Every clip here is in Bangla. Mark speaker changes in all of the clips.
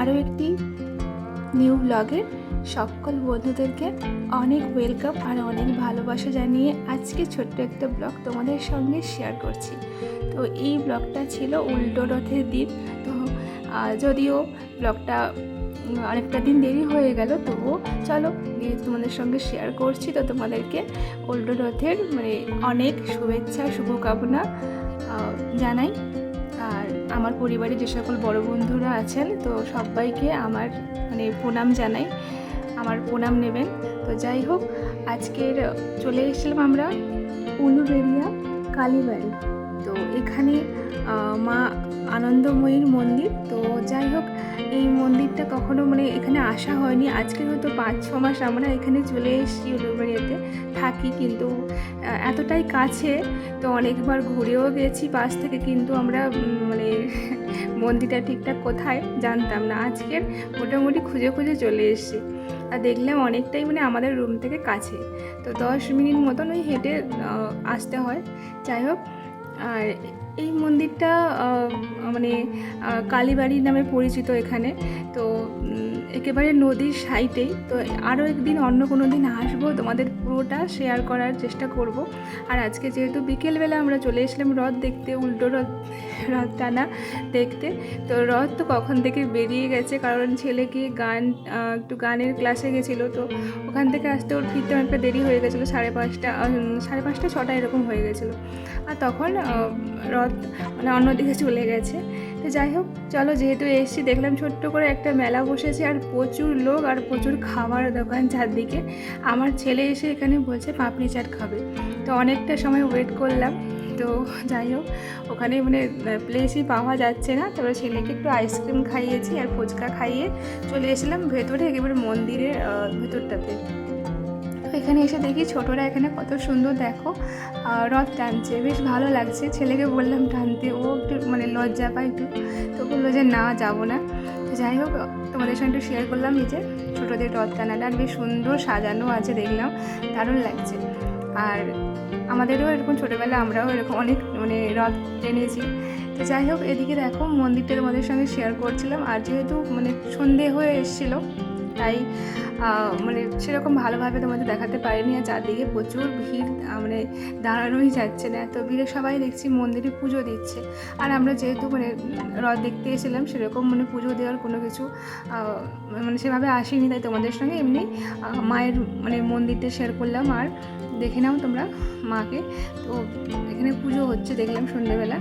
Speaker 1: আরও একটি নিউ ব্লগে সকল বন্ধুদেরকে অনেক ওয়েলকাম আর অনেক ভালোবাসা জানিয়ে আজকে ছোট্ট একটা ব্লগ তোমাদের সঙ্গে শেয়ার করছি। তো এই ব্লগটা ছিল উল্টো রথের দিন। তো যদিও ব্লগটা অনেকটা দিন দেরি হয়ে গেল, তবুও চলো তোমাদের সঙ্গে শেয়ার করছি। তো তোমাদেরকে উল্টো রথের মানে অনেক শুভেচ্ছা, শুভকামনা জানাই। আর আমার পরিবারে যে সকল বড় বন্ধুরা আছেন, তো সবাইকে আমার মানে প্রণাম জানাই, আমার প্রণাম নেবেন। তো যাই হোক, আজকের চলে এসেছিলাম আমরা উলুবেরিয়া কালীবাড়ি। তো এখানে মা আনন্দময়ীর মন্দির। তো যাই হোক, এই মন্দিরটা কখনো মানে এখানে আসা হয়নি। আজকে হয়তো পাঁচ, ছ মাস আমরা এখানে চলে এসেছি উলুবেরিয়াতে থাকি কিন্তু এতটাই কাছে, তো অনেকবার ঘুরেও গেছি পাশ থেকে, কিন্তু আমরা মানে মন্দিরটা ঠিকঠাক কোথায় জানতাম না। আজকের মোটামুটি খুঁজে খুঁজে চলে এসেছি। আর দেখলাম অনেকটাই মানে আমাদের রুম থেকে কাছে। তো দশ মিনিট মতন ওই হেঁটে আসতে হয়। যাই হোক, আর এই মন্দিরটা মানে কালীবাড়ি নামে পরিচিত এখানে। তো একেবারে নদীর সাইডেই তো আরও একদিন অন্য কোনো দিন আসব তোমাদের পুরোটা শেয়ার করার চেষ্টা করব। আর আজকে যেহেতু বিকেলবেলা আমরা চলে এসলাম রথ দেখতে উল্টো রথ রথ টানা দেখতে। তো রথ তো কখন থেকে বেরিয়ে গেছে কারণ ছেলে ছেলেকে গান একটু গানের ক্লাসে গেছিল। তো ওখান থেকে আসতে ওর ফিরতে অনেকটা দেরি হয়ে গেছিল সাড়ে পাঁচটা সাড়ে পাঁচটা ছটা এরকম হয়ে গেছিল। আর তখন আহ, রথ মানে অন্যদিকে চলে গেছে। তো যাই হোক, চলো যেহেতু এসেছি, দেখলাম ছোট্ট করে একটা মেলা বসেছে, আর প্রচুর লোক আর প্রচুর খাবার দোকান চারদিকে। আমার ছেলে এসে এখানে বলছে, পাপড়ি চাট খাবে। তো অনেকটা সময় ওয়েট করলাম। তো যাই হোক, ওখানে মানে প্লেসই পাওয়া যাচ্ছে না। তারপরে ছেলেকে একটু আইসক্রিম খাইয়েছি আর ফুচকা খাইয়ে চলে এসেছিলাম ভেতরে, একেবারে মন্দিরের ভেতরটাতে। এখানে এসে দেখি ছোটরা এখানে কত সুন্দর দেখো। রথ টানছে, বেশ ভালো লাগছে। ছেলেকে বললাম টানতে, ও একটু মানে লজ্জা পায় একটু। তো বলল যে না, যাব না। তো যাই হোক, তোমাদের সঙ্গে একটু শেয়ার করলাম এই যে ছোটোদের রথ টানাটা। আর বেশ সুন্দর সাজানো আছে, দেখলাম। দারুণ লাগছে। আর আমাদেরও এরকম ছোটোবেলা আমরাও এরকম অনেক মানে রথ টেনেছি। তো যাই হোক, এদিকে দেখো, মন্দিরটা তোমাদের সঙ্গে শেয়ার করছিলাম। আর যেহেতু মানে সন্ধে হয়ে এসেছিল তাই মানে সেরকম ভালোভাবে তোমাদের দেখাতে পারিনি, আর চারদিকে প্রচুর ভিড় মানে দাঁড়ানোই যাচ্ছে না, এত ভিড়ে সবাই দেখছি মন্দিরে পুজো দিচ্ছে। আর আমরা যেহেতু মানে রথ দেখতে এসেছিলাম, সেরকম মানে পুজো দেওয়ার কোনো কিছু মানে সেভাবে আসেনি, তাই তোমাদের সঙ্গে এমনি মায়ের মানে মন্দিরটা শেয়ার করলাম, আর দেখে নাও তোমরা মাকে। তো এখানে পুজো হচ্ছে, দেখলাম সন্ধ্যেবেলা।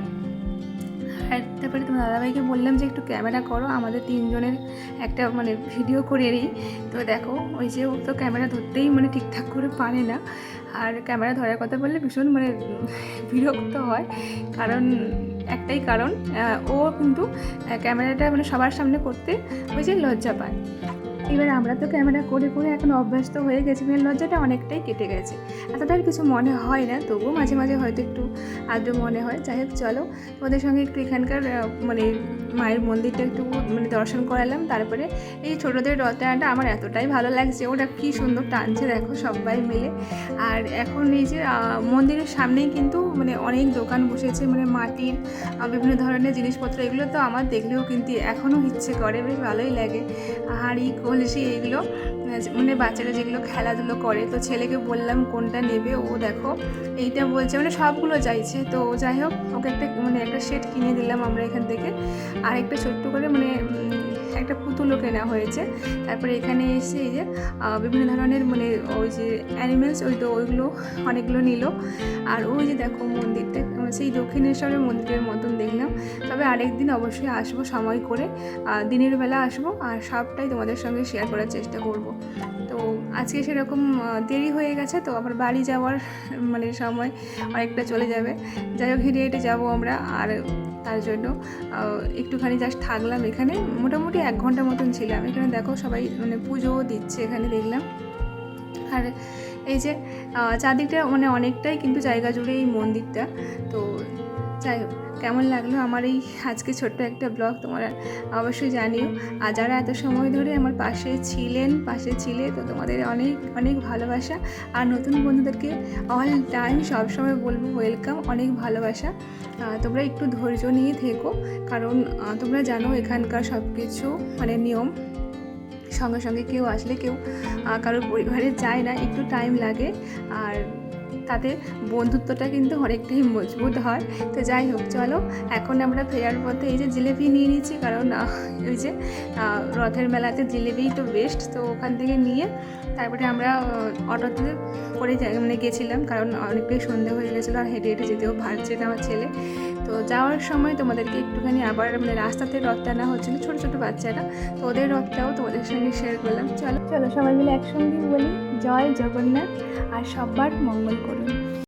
Speaker 1: আর তারপরে তোমার দাদাভাইকে বললাম যে একটু ক্যামেরা করো, আমাদের তিনজনের একটা মানে ভিডিও করে নিই। তো দেখো, ওই যে ও তো ক্যামেরা ধরতেই মানে ঠিকঠাক করে পারে না। আর ক্যামেরা ধরার কথা বললে ভীষণ মানে বিরক্ত হয়। কারণ, একটাই কারণ ও কিন্তু ক্যামেরাটা মানে সবার সামনে করতে ওই যে লজ্জা পায়। এবার আমরা তো ক্যামেরা করে করে এখন অভ্যস্ত হয়ে গেছি মানে লজ্জাটা অনেকটাই কেটে গেছে। এতটা আর কিছু মনে হয় না, তবুও মাঝে মাঝে হয়তো একটু আদ্র মনে হয়। যাই হোক, চলো তোমাদের সঙ্গে একটু এখানকার মানে মায়ের মন্দিরটা একটু মানে দর্শন করালাম। তারপরে এই ছোটোদের রথ টানাটা আমার এতটাই ভালো লাগছে ওটা কী সুন্দর টানছে, দেখো সবাই মিলে। আর এখন এই যে মন্দিরের সামনেই কিন্তু মানে অনেক দোকান বসেছে মানে মাটির বিভিন্ন ধরনের জিনিসপত্র, এগুলো তো আমার দেখলেও কিন্তু এখনও ইচ্ছে করে, বেশ ভালোই লাগে। হাঁড়ি কলসি এগুলো। এইগুলো মানে বাচ্চারা যেগুলো খেলাধুলো করে, তো ছেলেকে বললাম কোনটা নেবে, ও দেখো এইটা বলছে মানে সবগুলো চাইছে। তো ও যাই হোক, ওকে একটা মানে একটা সেট কিনে দিলাম আমরা এখান থেকে। আর একটা ছোট্ট করে মানে একটা পুতুলও কেনা হয়েছে। তারপরে এখানে এসে এই যে বিভিন্ন ধরনের মানে ওই যে অ্যানিমেলস ওই তো ওইগুলো, অনেকগুলো নিল। আর ওই যে দেখো মন্দিরটা সেই দক্ষিণেশ্বরের মন্দিরের মতন দেখলাম। তবে আরেকদিন অবশ্যই আসব সময় করে। দিনের বেলা আসব আর সবটাই তোমাদের সঙ্গে শেয়ার করার চেষ্টা করব। তো আজকে সেরকম দেরি হয়ে গেছে, তো আবার বাড়ি যাওয়ার মানে সময় অনেকটা চলে যাবে। যাই হোক, হেঁটে হেঁটে যাব আমরা। আর তার জন্য একটুখানি জাস্ট থাকলাম এখানে। মোটামুটি এক ঘণ্টা মতন ছিলাম। এখানে দেখো সবাই মানে পুজোও দিচ্ছে এখানে দেখলাম। আর এই যে চারদিকটা মানে অনেকটাই কিন্তু জায়গা জুড়ে এই মন্দিরটা। তো যাই হোক কেমন লাগল? আমার এই আজকে ছোট্ট একটা ব্লগ তোমরা অবশ্যই জানিও। আর যারা এত সময় ধরে আমার পাশে ছিলেন, পাশে ছিলে, তো তোমাদের অনেক অনেক ভালোবাসা। আর নতুন বন্ধুদেরকে অল টাইম সবসময় বলব ওয়েলকাম অনেক ভালোবাসা। তোমরা একটু ধৈর্য নিয়ে থেকো, কারণ তোমরা জানো এখানকার সব কিছু মানে নিয়ম। সঙ্গে সঙ্গে কেউ আসলে কেউ কারোর পরিবারে যায় না, একটু টাইম লাগে। আর তাতে বন্ধুত্বটা কিন্তু অনেকটাই মজবুত হয়। তো যাই হোক, চলো, এখন আমরা ফেরার পথে এই যে জিলেপি নিয়ে নিচ্ছি, কারণ ওই যে রথের মেলাতে জিলেপিই তো বেস্ট তো ওখান থেকে নিয়ে তারপরে আমরা অটোতে করে মানে গেছিলাম, কারণ অনেকটাই সন্ধে হয়ে গেছিল আর হেঁটে হেঁটে যেতেও ভাবছে না আমার ছেলে। তো যাওয়ার সময় তোমাদেরকে একটুখানি আবার মানে রাস্তাতে রথ টানা হচ্ছিল, ছোটো ছোটো বাচ্চারা। তো ওদের রথটাও তোমাদের সঙ্গে শেয়ার করলাম। চলো চলো সবাই মিলে একসঙ্গে বলি, জয় জগন্নাথ আর সবার মঙ্গল করুন।